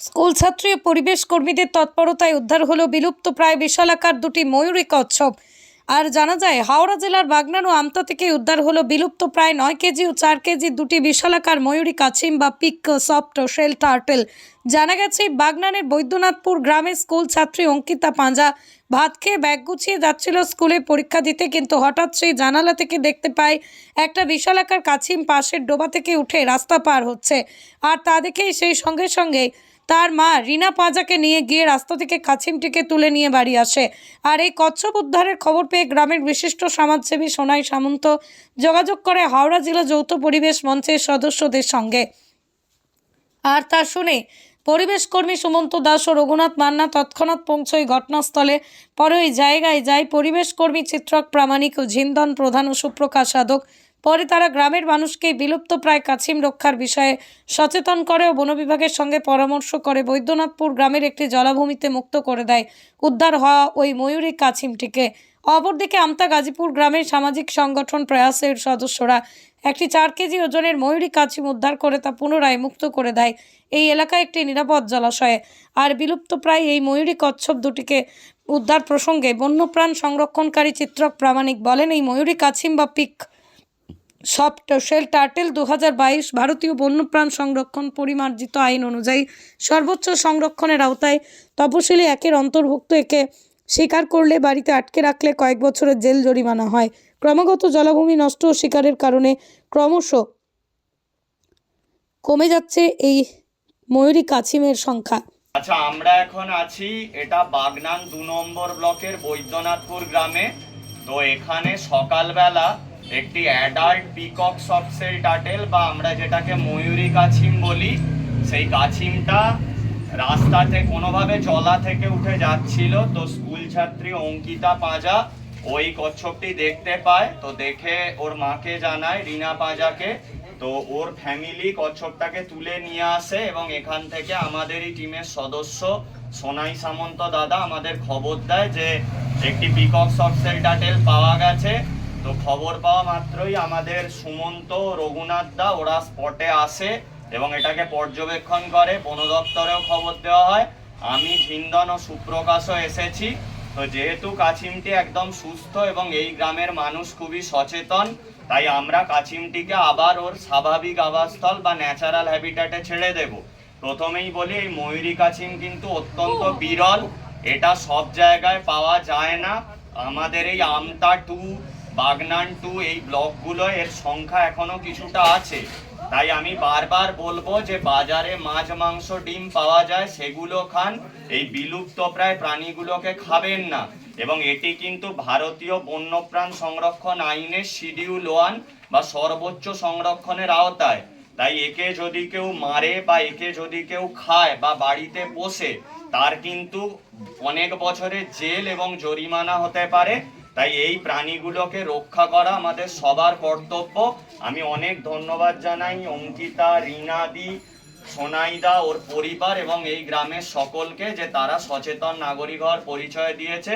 School ছাত্রী ও পরিবেশ কর্মীদের তৎপরতায় উদ্ধার হলো বিলুপ্ত প্রায় বিশালাকার দুটি ময়ূরী কচ্ছপ আর জানা যায়, হাওড়া জেলার বাগনান ও আমতা থেকে উদ্ধার হলো বিলুপ্ত প্রায় নয় কেজি ও চার কেজি দুটি বিশালাকার ময়ূরী কাছিম বা পিক, সফট শেল টার্টেল। জানা গেছে, বাগনানের বৈদ্যনাথপুর গ্রামের স্কুল ছাত্রী অঙ্কিতা পাঁজা ভাত খেয়ে ব্যাগ গুছিয়ে যাচ্ছিল স্কুলে পরীক্ষা দিতে, কিন্তু হঠাৎ সেই জানালা থেকে দেখতে পায়, একটা বিশালাকার কাছিম পাশের ডোবা থেকে উঠে রাস্তা পার হচ্ছে। আর তা দেখেই সেই সঙ্গে সঙ্গে তার মা রিনা পাঁজাকে নিয়ে গিয়ে রাস্তা থেকে কাছিমটিকে তুলে নিয়ে বাড়ি আসে। আর এই কচ্ছপ উদ্ধারের খবর পেয়ে গ্রামের বিশিষ্ট সমাজসেবী সোনাই সামন্ত যোগাযোগ করে হাওড়া জেলা যৌথ পরিবেশ মঞ্চের সদস্যদের সঙ্গে। আর তা শুনে পরিবেশ কর্মী সুমন্ত দাস ও রঘুনাথ মান্না তৎক্ষণাৎ পৌঁছয় ঘটনাস্থলে। পরে ওই জায়গায় যায় পরিবেশ কর্মী চিত্রক প্রামাণিক ও ঝিন্দন প্রধান ও সুপ্রকাশ সাধক পরে তারা গ্রামের মানুষকে বিলুপ্ত প্রায় কাছিম রক্ষার বিষয়ে সচেতন করে ও বন বিভাগের সঙ্গে পরামর্শ করে বৈদ্যনাথপুর গ্রামের একটি জলাভূমিতে মুক্ত করে দেয়। উদ্ধার হওয়া ওই ময়ূরী কাছিমটিকে। অপরদিকে আমতা গাজীপুর গ্রামের সামাজিক সংগঠন প্রয়াসের সদস্যরা একটি চার কেজি ওজনের ময়ূরী কাছিম উদ্ধার করে তা পুনরায় মুক্ত করে দেয়। এই এলাকায় একটি নিরাপদ জলাশয়ে। আর বিলুপ্ত প্রায় এই ময়ূরী কচ্ছপ দুটিকে উদ্ধার প্রসঙ্গে বন্যপ্রাণ সংরক্ষণকারী চিত্রক প্রামাণিক বলেন, এই ময়ূরী কাছিম বা পিক সফট শেল টার্টেল দু ভারতীয় বন্যপ্রাণ সংরক্ষণ পরিমার্জিত আইন অনুযায়ী সর্বোচ্চ সংরক্ষণের আওতায় তপশিলি একের অন্তর্ভুক্ত একে শিকার করলে বাড়িতে আটকে রাখলে কয়েক বছরের জেল জরিমানা হয়। ক্রমাগত জলাভূমি নষ্ট ও শিকারের কারণে ক্রমশ কমে যাচ্ছে এই ময়ূরী কাছিমের সংখ্যা। আচ্ছা আমরা এখন আছি, এটা বাগনান দু নম্বর ব্লকের বৈদ্যনাথপুর গ্রামে। তো এখানে সকালবেলা একটি অ্যাডাল্ট পিকক সফটসেল টাটেল বা আমরা যেটাকে ময়ূরী কাছিম বলি, সেই কাছিমটা রাস্তাতে কোনোভাবে জলা থেকে উঠে যাচ্ছিল। তো স্কুল ছাত্রী অঙ্কিতা পাঁজা ওই কচ্ছপটি দেখতে পায়। তো দেখে ওর মাকে জানায়, রিনা পাঁজাকে। তো ওর ফ্যামিলি কচ্ছপটাকে তুলে নিয়ে আসে এবং এখান থেকে আমাদেরই টিমের সদস্য সোনাই সামন্ত দাদা আমাদের খবর দেয় যে একটি পিকক সফটসেল টাটেল পাওয়া গেছে। তো খবর পাওয়া মাত্রই আমাদের সুমন্ত রঘুনাথ দা ওরা স্পটে আসে এবং এটাকে পর্যবেক্ষণ করে। বন দপ্তরেও খবর দেওয়া হয়। আমি ঝিন্দন ও সুপ্রকাশও এসেছি। তো যেহেতু কাছিমটি একদম সুস্থ এবং এই গ্রামের মানুষ খুবই সচেতন তাই আমরা কাছিমটিকে আবার ওর স্বাভাবিক আবাসস্থল বা ন্যাচারাল হ্যাবিটাটে ছেড়ে দেব। প্রথমেই বলি এই ময়ূরী কাছিম কিন্তু অত্যন্ত বিরল। এটা সব জায়গায় পাওয়া যায় না। আমাদের এই আমতা টু বাগনান টু এই ব্লকগুলো, এর সংখ্যা এখনও কিছুটা আছে। তাই আমি বারবার বলব যে বাজারে মাছ, মাংস, ডিম পাওয়া যায়, সেগুলো খান। এই বিলুপ্ত প্রায় প্রাণীগুলোকে খাবেন না। এবং এটি কিন্তু ভারতীয় বন্যপ্রাণ সংরক্ষণ আইনের শিডিউল ওয়ান বা সর্বোচ্চ সংরক্ষণের আওতায়। তাই একে যদি কেউ মারে বা একে যদি কেউ খায় বা বাড়িতে পোষে, তার কিন্তু অনেক বছরের জেল এবং জরিমানা হতে পারে। তাই এই প্রাণীগুলোকে রক্ষা করা আমাদের সবার কর্তব্য। আমি অনেক ধন্যবাদ জানাই অঙ্কিতা, রিনাদি, সোনাইদা, ওর পরিবার এবং এই গ্রামের সকলকে যে তারা সচেতন নাগরিক হওয়ার পরিচয় দিয়েছে।